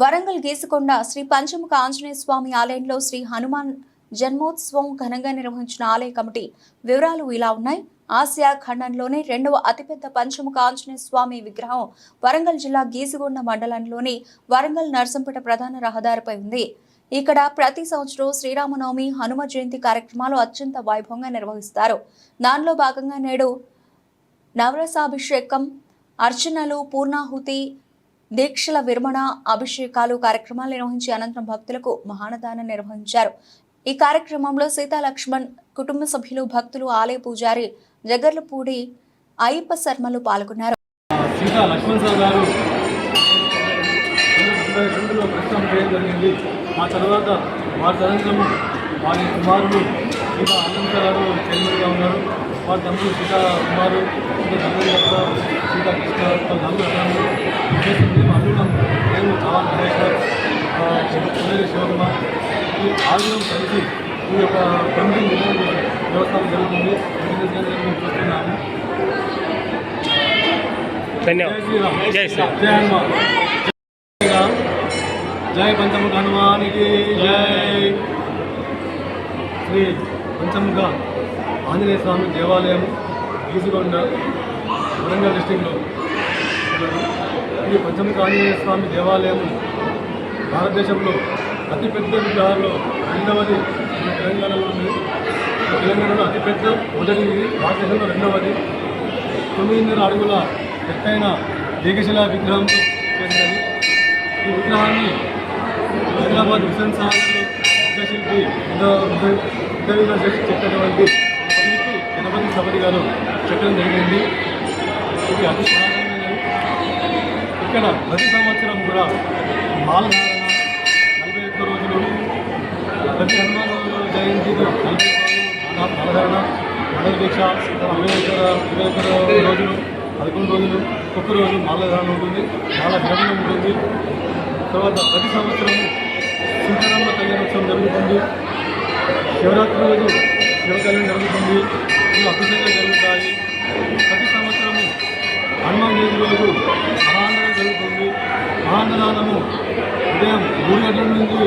వరంగల్ గీసుకొండ శ్రీ పంచముఖ ఆంజనేయ స్వామి ఆలయంలో శ్రీ హనుమాన్ జన్మోత్సవం ఘనంగా నిర్వహించిన ఆలయ కమిటీ వివరాలు ఇలా ఉన్నాయి. ఆసియా ఖండంలోనే రెండవ అతిపెద్ద పంచముఖ ఆంజనేయ స్వామి విగ్రహం వరంగల్ జిల్లా గీసుగొండ మండలంలోని వరంగల్ నర్సంపేట ప్రధాన రహదారిపై ఉంది. ఇక్కడ ప్రతి సంవత్సరం శ్రీరామనవమి హనుమ జయంతి కార్యక్రమాలు అత్యంత వైభవంగా నిర్వహిస్తారు. దానిలో భాగంగా నేడు నవరసాభిషేకం అర్చనలు పూర్ణాహుతి దీక్షల విరమణ అభిషేకాలు కార్యక్రమాలు నిర్వహించి అనంతరం భక్తులకు మహానదానం నిర్వహించారు. ఈ కార్యక్రమంలో సీతా లక్ష్మణ్ కుటుంబ సభ్యులు భక్తులు ఆలయ పూజారి జగర్లపూడి అయ్యప్ప శర్మలు పాల్గొన్నారు. సీతా లక్ష్మణ్ సార్ గారు చేయడం జరిగింది. ఆ తర్వాత వారి వారి కుమారుడు సీతా ఆనంద్ గారు చైర్మన్గా ఉన్నారు. వారి తమ్ముడు సీతా కుమారు సీతా కృష్ణ విశేషం మేము అల్లుడం నేను చాలా శివకుమార్. ఈ ఆరుగురం కలిసి ఈ యొక్క కమిటీ వ్యవస్థ జరుగుతుంది. మేము చూస్తున్నాము ధన్యవాదాలు జై శ్రీరామ్. జై హనుమాన్. జై పంచముఖ హనుమానికి జై. శ్రీ పంచముఖ ఆంజనేయ స్వామి దేవాలయం గీసుకొండ వరంగల్ డిస్టిక్లో ఈ పంచముఖ ఆంజనేయ స్వామి దేవాలయం భారతదేశంలో అతిపెద్ద విగ్రహాల్లో రెండవది తెలంగాణలో ఉంది తెలంగాణలో అతిపెద్ద మొదటిది భారతదేశంలో రెండవది తొమ్మిదిన్నర అడుగుల ఎత్తైన ఏకశిలా విగ్రహం చేసినది ఈ విగ్రహాన్ని హైదరాబాద్ హుసేన్ సాగర్లో విగ్రహశిల్పి ఉదవిగా చెక్కినటువంటి గణపతి సపతి గారు చెప్పడం జరిగింది. ఇది అతి ఇక్కడ ప్రతి సంవత్సరం కూడా మాలధారణ నలభై ఒక్క రోజులు ప్రతి హనుమాన్ జయంతి నలభై ఒక్క రోజులు మాలధారణ మండల దీక్ష ఇరవై ఒక్క ఇరవై ఒక్క రోజులు పదకొండు రోజులు ఒక్క రోజు మాలధారణ ఉంటుంది మాల విరమణ ఉంటుంది. తర్వాత ప్రతి సంవత్సరం సీతారామ కళ్యాణోత్సవం జరుగుతుంది. శివరాత్రి రోజు శివ కళ్యాణం జరుగుతుంది. మహాన్నదానము ఉదయం మూడు గంటల నుంచి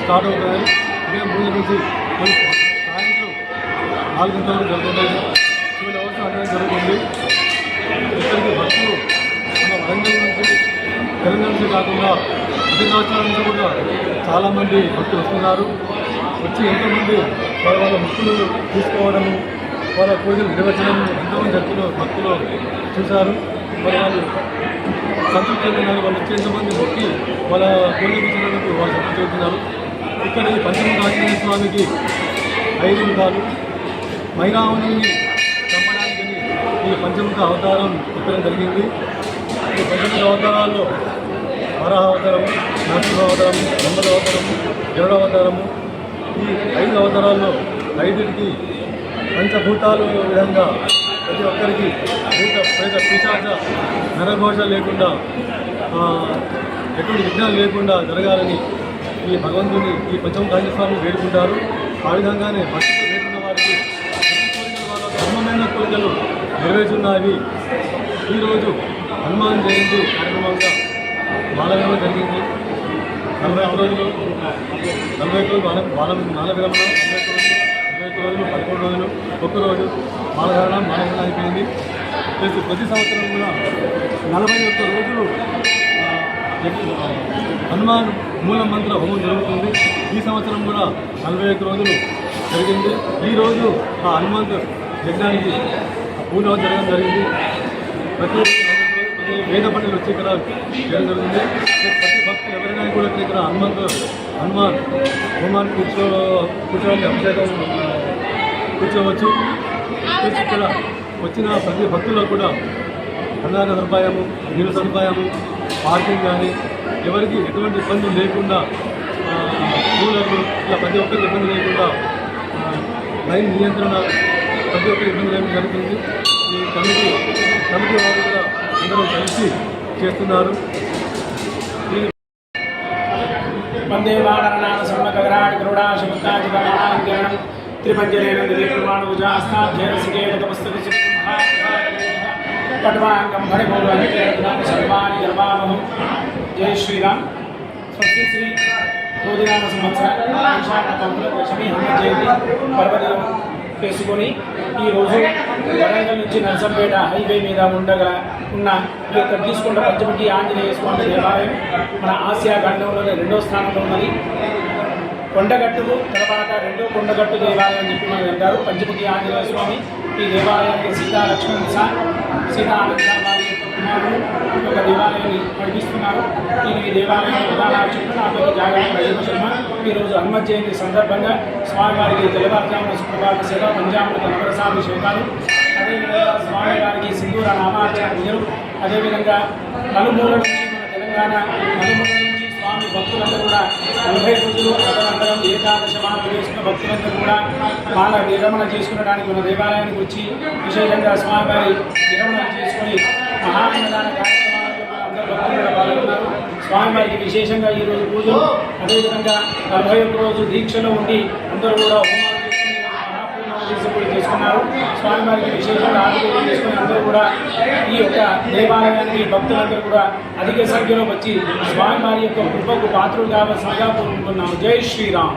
స్టార్ట్ అవుతాయి. ఉదయం మూడు గంటల నుంచి మరి సాయంత్రం నాలుగు గంటల వరకు జరుగుతుంది ట్వెల్వ్ అవర్స్ జరుగుతుంది. ఇక్కడికి భక్తులు మన వరంగల్ నుంచి తెలంగాణ నుంచి కాకుండా ఇతర రాష్ట్రాల నుంచి కూడా చాలామంది భక్తులు వస్తున్నారు. వచ్చి ఎంతోమంది వాళ్ళ వాళ్ళ భక్తులు తీసుకోవడము వాళ్ళ పూజలు నిర్వచనం ఎంతోమంది భక్తులు భక్తులు చూశారు. మరి వాళ్ళు సంతృప్తి చెందినారు వాళ్ళు వచ్చి ఎంతమంది మొక్కి వాళ్ళ కోరిక తీసినందుకు వాళ్ళు సంతృప్తి చెందినారు ఇక్కడ ఈ పంచముఖ ఆంజనేయ స్వామికి ఐదు విధాలు మైరావణిని చంపడానికని ఈ పంచముఖ అవతారం చెప్పడం జరిగింది. ఈ పంచముఖ అవతారాల్లో వరాహ అవతారము నరసింహ అవతారము బ్రహ్మద అవతారము గరుడ అవతారము. ఈ ఐదు అవతారాల్లో ఐదుకి పంచభూతాలు విధంగా ప్రతి ఒక్కరికి భూత ప్రేత పిశాచ నరఘోష లేకుండా ఎటువంటి విఘ్నాలు లేకుండా జరగాలని ఈ భగవంతుని ఈ పంచముఖాంజ స్వామి వేడుకుంటారు. ఆ విధంగానే భక్తితో వేడుకున్న వారికి వాళ్ళ ధర్మమైన కోరికలు నెరవేరుతున్నాయి ఈరోజు హనుమాన్ జయంతి కార్యక్రమంగా బాలవేమ జరిగింది. నలభై ఆరు రోజులు నలభై రోజులు బాల బాల మాల విరమణ రోజులు పదకొండు రోజులు ఒక్క రోజు మాలధారణ మాలధారణ అయిపోయింది. ప్లస్ ప్రతి సంవత్సరం కూడా నలభై ఒక్క రోజులు హనుమాన్ మూల మంత్ర హోమం జరుగుతుంది. ఈ సంవత్సరం కూడా నలభై ఒక్క రోజులు జరిగింది. ఈరోజు ఆ హనుమాన్ యజ్ఞానికి పూజ జరగడం జరిగింది. ప్రతి వేద పండుగలు వచ్చి ఇక్కడ చేయడం జరుగుతుంది ప్రతి భక్తులు ఎవరైనా కూడా ఇక్కడ హనుమంతు హనుమాన్ హనుమాన్ కూర్చో కూర్చోవాలి అభిషేకం కూర్చోవచ్చు. ఇక్కడ వచ్చిన ప్రతి భక్తుల్లో కూడా అన్నదాన సదుపాయము నీళ్ళ సదుపాయము పార్కింగ్ కానీ ఎవరికి ఎటువంటి ఇబ్బందులు లేకుండా కూలర్లు ఇలా ప్రతి ఒక్కరికి ఇబ్బంది లేకుండా లైన్ నియంత్రణ ప్రతి ఒక్కరికి ఇబ్బంది లేకుండా జరుగుతుంది. ఈ కమిటీ కమిటీ వారు కూడా అందరూ కలిసి చేస్తున్నారు. ఈ వందే వానరనాథ సమ్మకవిరాట్ గరుడాశముద్దాజితమానంకరణం త్రిపంజరేణ దివ్యప్రమాణుజాస్తాధ్యరసికేటపుస్తక పట్వాంగం పరిమూలం సర్వాణి గర్వామహం జై శ్రీరామ్ స్వస్తి శ్రీ కోదినామ సంవత్సర వైశాఖ పంపుల దశమి హనుమ జయంతి పర్వదినం చేసుకొని ఈరోజు వరంగల్ నుంచి నరసంపేట హైవే మీద ఉండగా ఉన్న ఈ యొక్క తీసుకుంట పంచముఖి ఆంజనేయ స్వామి దేవాలయం మన ఆసియా ఖండంలోనే రెండో స్థానంలో ఉన్నది. కొండగట్టుకు తర్వాత రెండో కొండగట్టు దేవాలయం అని చెప్పి మనం అంటారు. పంచముఖి ఆంజనేయ స్వామి ఈ దేవాలయానికి సీతా లక్ష్మణ్ సార్ సీతా ఆనంద వారి యొక్క కుమారుడు ఈ యొక్క దేవాలయాన్ని నడిపిస్తున్నారు. నేను ఈ దేవాలయం ప్రధాన అర్చకుడు జాగ్రత్త రజీవ శర్మ ఈరోజు హనుమ జయంతి సందర్భంగా స్వామివారికి తెల్లవారుజామున శుక్రవారం సేవ పంచామృత శోకాలు. అదేవిధంగా స్వామివారికి సింధూర నామార్చన పూజలు అదేవిధంగా నలుమూల నుంచి మన తెలంగాణ కూడా నలభై రోజులు తదనంతరం ఏకాదశ మాలు భక్తులందరూ కూడా మాల విరమణ చేసుకునడానికి మన దేవాలయానికి వచ్చి విశేషంగా స్వామివారి విరమణ చేసుకుని మహాన్నదాన కార్యక్రమాలలో అందరూ భక్తులు పాల్గొన్నారు. స్వామివారికి విశేషంగా ఈరోజు పూజలు అదేవిధంగా నలభై ఒక్క రోజు దీక్షలో ఉండి అందరూ కూడా హోమాలు చేసుకుని మహాపూర్ణ కూడా చేసుకున్నారు స్వామివారికి విశేషంగా ఆరోగ్యం చేసుకుని అందరూ కూడా ఈ యొక్క దేవాలయానికి భక్తులందరూ కూడా అధిక సంఖ్యలో వచ్చి స్వామివారి యొక్క కృపకు పాత్రలు కావాల్సిందిగా కోరుకుంటున్నాము జై శ్రీరామ్.